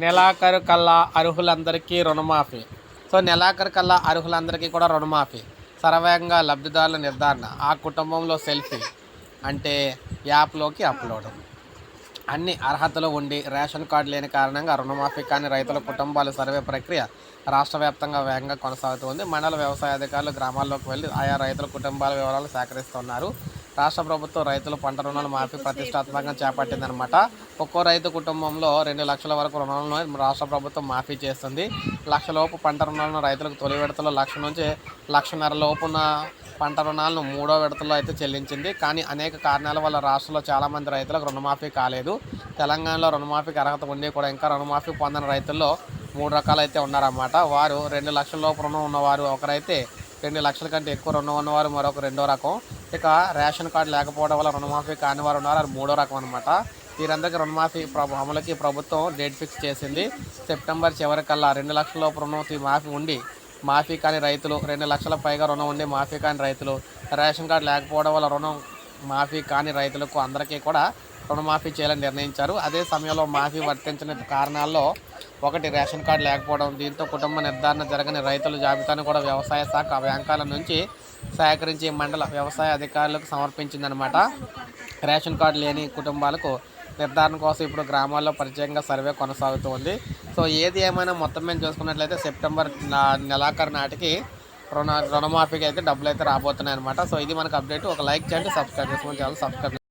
నెలాఖరు కల్లా అర్హులందరికీ రుణమాఫీ. సో నెలాఖరు కల్లా అర్హులందరికీ కూడా రుణమాఫీ. సర్వేగంగా లబ్ధిదారుల నిర్ధారణ. ఆ కుటుంబంలో సెల్ఫీ అంటే యాప్లోకి అప్లోడ్. అన్ని అర్హతలు ఉండి రేషన్ కార్డు లేని కారణంగా రుణమాఫీ కాని రైతుల కుటుంబాల సర్వే ప్రక్రియ రాష్ట్ర వ్యాప్తంగా వేగంగా కొనసాగుతుంది మండల వ్యవసాయ అధికారులు గ్రామాల్లోకి వెళ్ళి ఆయా రైతుల కుటుంబాల వివరాలు సేకరిస్తున్నారు. రాష్ట్ర ప్రభుత్వం రైతులు పంట రుణాల మాఫీ ప్రతిష్టాత్మకంగా చేపట్టిందనమాట ఒక్కో రైతు కుటుంబంలో రెండు లక్షల వరకు రుణాలను రాష్ట్ర ప్రభుత్వం మాఫీ చేస్తుంది. లక్షలోపు పంట రుణాలను రైతులకు తొలి విడతలో లక్ష నుంచి లక్షన్నర లోపున పంట రుణాలను మూడో విడతలో అయితే చెల్లించింది. కానీ అనేక కారణాల వల్ల రాష్ట్రంలో చాలామంది రైతులకు రుణమాఫీ కాలేదు. తెలంగాణలో రుణమాఫీకి అర్హత ఉండి కూడా ఇంకా రుణమాఫీ పొందని రైతుల్లో మూడు రకాలైతే ఉన్నారన్నమాట. వారు రెండు లక్షల లోపు రుణం ఉన్నవారు ఒకరైతే రెండు లక్షల కంటే ఎక్కువ రుణం ఉన్నవారు మరొక రెండో రకం. ఇక రేషన్ కార్డు లేకపోవడం వల్ల రుణమాఫీ కాని వారు ఉన్నారు అది మూడో రకం అనమాట వీరందరికీ రుణమాఫీ ప్రభు అమలుకి ప్రభుత్వం డేట్ ఫిక్స్ చేసింది. సెప్టెంబర్ చివరికల్లా రెండు లక్షల లోపు రుణం మాఫీ ఉండి మాఫీ కాని రైతులు రెండు లక్షల పైగా రుణం ఉండి మాఫీ కాని రైతులు రేషన్ కార్డు లేకపోవడం వల్ల రుణం మాఫీ కాని రైతులకు అందరికీ కూడా రుణమాఫీ చేయాలని నిర్ణయించారు. అదే సమయంలో మాఫీ వర్తించిన కారణాల్లో ఒకటి రేషన్ కార్డు లేకపోవడం దీంతో కుటుంబ నిర్ధారణ జరగని రైతుల జాబితాను కూడా వ్యవసాయ శాఖ బ్యాంకాల నుంచి సేకరించి మండల వ్యవసాయ అధికారులకు సమర్పించిందనమాట రేషన్ కార్డు లేని కుటుంబాలకు నిర్ధారణ కోసం ఇప్పుడు గ్రామాల్లో ప్రత్యేకంగా సర్వే కొనసాగుతుంది. సో ఏది ఏమైనా మొత్తం మేము చూసుకున్నట్లయితే సెప్టెంబర్ నా- నెలాఖరు నాటికి రుణ రుణమాఫీకి అయితే డబ్బులు అయితే రాబోతున్నాయి అనమాట సో ఇది మనకు అప్డేట్. ఒక లైక్ చేయండి సబ్స్క్రైబ్ చేసుకోండి. చాలా సబ్స్క్రైబ్